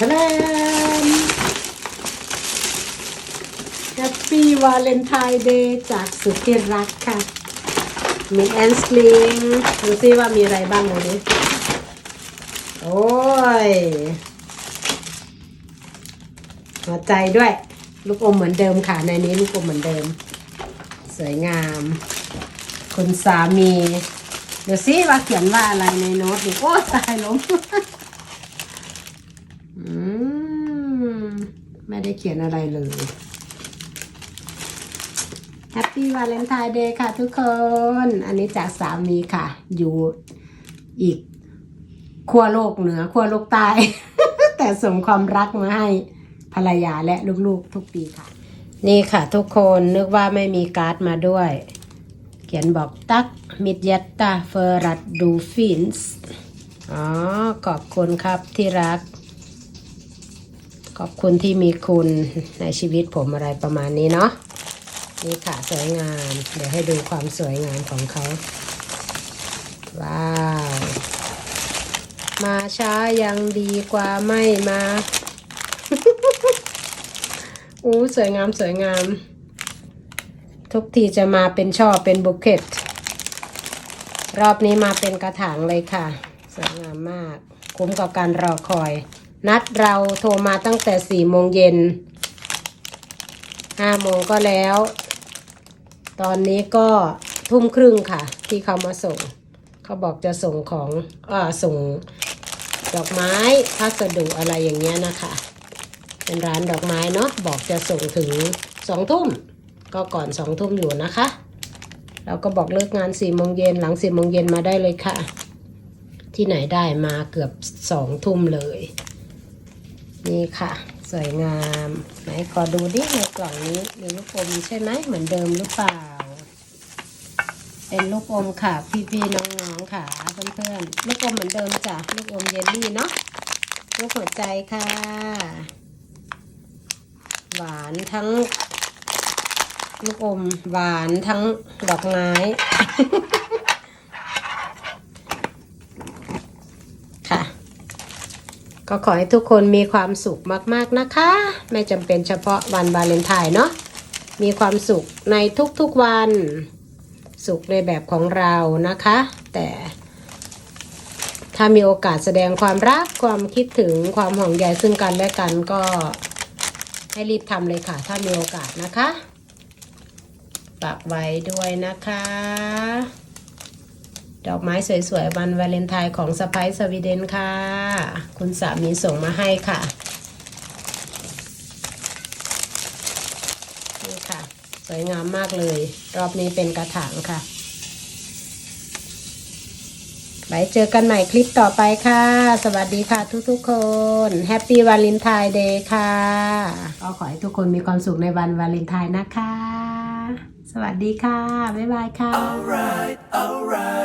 ทะเลแฮปปี้วาเลนไทน์เดย์จากสุดที่รักค่ะ มีแอนสลิงดูซิว่ามีอะไรบ้างวันนี้โอ้ย หัวใจด้วย ลูกอมเหมือนเดิมค่ะ ในนี้ลูกอมเหมือนเดิม สวยงาม คุณสามี เดูซิว่าเขียนว่าอะไรในโน้ตดิโอ้ตายล้ม อืม ไม่ได้เขียนอะไรเลยแฮปปี้วาเลนไทน์เดย์ค่ะทุกคน อันนี้จากสามีค่ะ อยู่อีกขั้วโลกเหนือขั้วโลกใต้ แต่ส่งความรักมาให้ภรรยาและลูกๆทุกปีค่ะ นี่ค่ะทุกคนนึกว่าไม่มีการ์ดมาด้วย เขียนบอกตักมิดยัตตาเฟอรัดดูฟินส์อ๋อขอบคุณครับที่รัก ขอบคุณที่มีคุณในชีวิตผมอะไรประมาณนี้เนาะนี่ค่ะสวยงาม เดี๋ยวให้ดูความสวยงามของเขา ว้าว มาช้ายังดีกว่าไม่มาอู้สวยงามสวยงาม ทุกทีจะมาเป็นช่อเป็นบุกเก็ตรอบนี้มาเป็นกระถางเลยค่ะ สวยงามมาก คุ้มกับการรอคอย นัดเราโทรมาตั้งแต่สี่โมงเย็นห้าโมงก็แล้ว ตอนนี้ก็ทุ่มครึ่งค่ะ ที่เขามาส่ง เขาบอกจะส่งของอ่าส่งดอกไม้พัสดุอะไรอย่างเงี้ยนะคะ เป็นร้านดอกไม้เนาะบอกจะส่งถึงสองทุ่มก็ก่อนสองทุ่มอยู่นะคะ เราก็บอกเลิกงานสี่โมงเย็นหลังสี่โมงเย็นมาได้เลยค่ะ ที่ไหนได้มาเกือบสองทุ่มเลย นี่ค่ะ สวยงาม ไหนขอดูดิในกล่องนี้มีลูกอมใช่ไหมเหมือนเดิมหรือเปล่า เป็นลูกอมค่ะ พี่ๆน้องๆค่ะเพื่อนๆลูกอมเหมือนเดิมจ้ะลูกอมเยลลี่เนาะลูกหัวใจค่ะ หวานทั้ง ลูกอมหวานทั้งดอกไม้ ค่ะ ก็ขอให้ทุกคนมีความสุขมากๆนะคะ ไม่จำเป็นเฉพาะวันวาเลนไทน์เนาะมีความสุขในทุกๆวัน สุขในแบบของเรานะคะ แต่ถ้ามีโอกาสแสดงความรักความคิดถึงความห่วงใยซึ่งกันและกันก็ให้รีบทำเลยค่ะ ถ้ามีโอกาสนะคะฝากไว้ด้วยนะคะ ดอกไม้สวยๆ วันวาเลนไทน์ของสไปซ์สวีเดนค่ะ คุณสามีส่งมาให้ค่ะ นี่ค่ะ สวยงามมากเลย รอบนี้เป็นกระถางค่ะ ไว้เจอกันใหม่คลิปต่อไปค่ะ สวัสดีค่ะทุกๆคนแฮปปี้วาเลนไทน์เดย์ค่ะ ก็ขอให้ทุกคนมีความสุขในวันวาเลนไทน์นะคะ สวัสดีค่ะ บ๊ายบายค่ะ alright, alright,